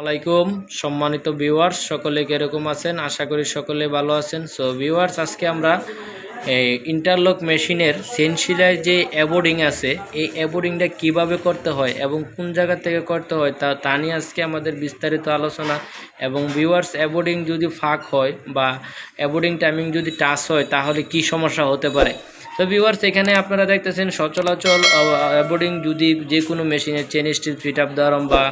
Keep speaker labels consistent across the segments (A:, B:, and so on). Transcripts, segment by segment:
A: আলাইকুম সম্মানিত ভিউয়ার্স সকলে কীরকম আছেন? আশা করি সকলে ভালো আছেন। সো ভিউয়ার্স আজকে আমরা এই ইন্টারলক মেশিনের সেন্সিলার যে অ্যাবোর্ডিং আছে, এই অ্যাবোর্ডিংটা কীভাবে করতে হয় এবং কোন জায়গা থেকে করতে হয় তা তা নিয়ে আজকে আমাদের বিস্তারিত আলোচনা এবং ভিউয়ার্স অ্যাবোর্ডিং যদি ফাঁক হয় বা অ্যাবোর্ডিং টাইমিং যদি টাচ হয়, তাহলে কি সমস্যা হতে পারে? তো ভিউয়ার্স এখানে আপনারা দেখতেছেন সচলাচল অ্যাবোর্ডিং যদি যে কোনো মেশিনের চেন স্টিল ফিট আপ দারম বা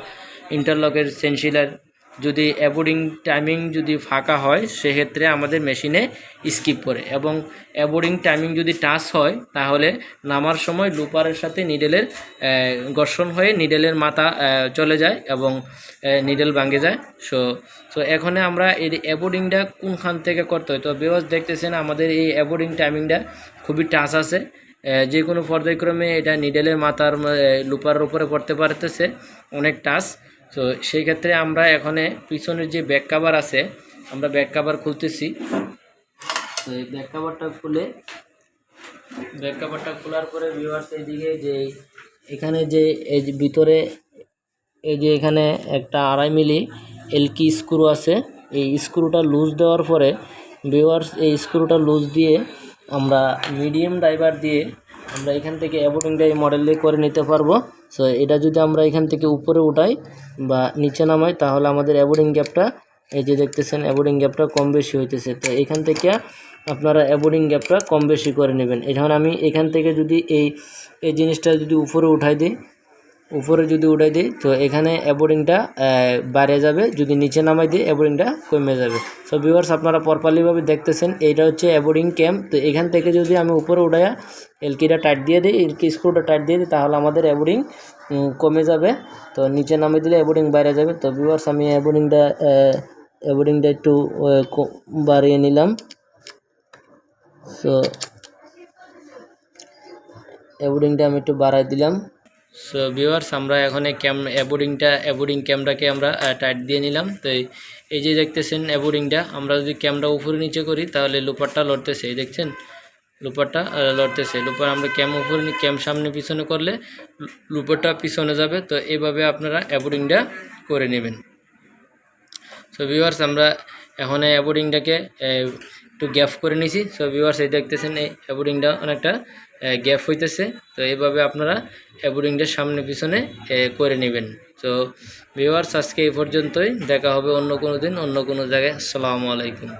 A: ইন্টারলকের সেন্সিলার যদি অ্যাবোর্ডিং টাইমিং যদি ফাঁকা হয়, সেক্ষেত্রে আমাদের মেশিনে স্কিপ করে। এবং অ্যাবোর্ডিং টাইমিং যদি টাচ হয়, তাহলে নামার সময় লুপারের সাথে নিডেলের ঘর্ষণ হয়ে নিডেলের মাথা চলে যায় এবং নিডেল ভাঙে যায়। সো সো এখানে আমরা এই অ্যাবোর্ডিংটা কোনখান থেকে করতে হয়? তো বিওয়াজ দেখতেছেন আমাদের এই অ্যাবোর্ডিং টাইমিংটা খুবই টাচ আছে। যে কোনো পর্যায়ক্রমে এটা নিডেলের মাথার লুপারের উপরে পড়তে পারতেছে, অনেক টাচ তো সেই ক্ষেত্রে আমরা এখানে পিছনের যে ব্যাক কাভার আছে, আমরা ব্যাক কাভার খুলতেছি। তো এই ব্যাক কাভারটা খুলে ব্যাক কাভারটা খোলার পরে ভিউয়ার্স এইদিকে যে এখানে যে এই যে ভিতরে এই যে এখানে একটা আড়াই মিলি এলকি স্ক্রু আছে, এই স্ক্রুটা লুজ দেওয়ার পরে ভিউয়ার্স এই স্ক্রুটা লুজ দিয়ে আমরা মিডিয়াম ড্রাইভার দিয়ে আমরা এখান থেকে অ্যাবোর্ডিংটা এই মডেল দিয়ে করে নিতে পারব। সো এটা যদি আমরা এখান থেকে উপরে উঠাই বা নিচে নামাই, তাহলে আমাদের অ্যাবোর্ডিং গ্যাপটা এই যে দেখতেছেন অ্যাবোর্ডিং গ্যাপটা কম বেশি হইতেছে। তো এখান থেকে আপনারা অ্যাবোর্ডিং গ্যাপটা কম বেশি করে নেবেন। এখন আমি এখান থেকে যদি এই এই জিনিসটা যদি উপরে উঠাই দিই উপরে যদি উঠাই দিই, তো এখানে অ্যাবোর্ডিংটা বাইরে যাবে, যদি নিচে নামাই দিই অ্যাবোর্ডিংটা কমে যাবে। সো ভিউয়ার্স আপনারা প্রপারলিভাবে দেখতেছেন, এইটা হচ্ছে অ্যাবোর্ডিং ক্যাম্প তো এখান থেকে যদি আমি উপরে উঠাইয়া এলকিটা টাইট দিয়ে দিই, এলকি স্ক্রুটা টাইট দিয়ে দিই, তাহলে আমাদের অ্যাবোর্ডিং কমে যাবে। তো নিচে নামিয়ে দিলে অ্যাবোর্ডিং বাইরে যাবে। তো ভিউয়ার্স আমি অ্যাবোর্ডিংটা অ্যাবোর্ডিংটা একটু বাড়িয়ে নিলাম। সো অ্যাবোর্ডিংটা আমি একটু বাড়াই দিলাম। সো ভিউয়ার্স আমরা এখন ক্যাম অ্যাবোর্ডিংটা অ্যাবোর্ডিং ক্যামটাকে আমরা টাইট দিয়ে নিলাম। তো এই- এই যে দেখতেছেন অ্যাবোর্ডিংটা আমরা যদি ক্যামটা উপরে নিচে করি, তাহলে লুপারটা লড়তেছে, এই দেখছেন? লুপারটা লড়তেছে। লুপার, আমরা ক্যাম উপরে ক্যাম সামনে পিছনে করলে লুপারটা পিছনে যাবে। তো এভাবে আপনারা অ্যাবোর্ডিংটা করে নেবেন। সো ভিউয়ার্স আমরা এখন এই অ্যাবোর্ডিংটাকে একটু গ্যাপ করে নিছি সো ভিউয়ার্স এই দেখতেছেন, এই অ্যাবোর্ডিংটা অনেকটা গ্যাপ হইতেছে। তো এইভাবে আপনারা অ্যাবোর্ডিংটা সামনে পিছনে করে নেবেন। তো ভিউয়ার্স আজকে এই পর্যন্তই। দেখা হবে অন্য কোনো দিন, অন্য কোনো জায়গায়। আসসালামু আলাইকুম।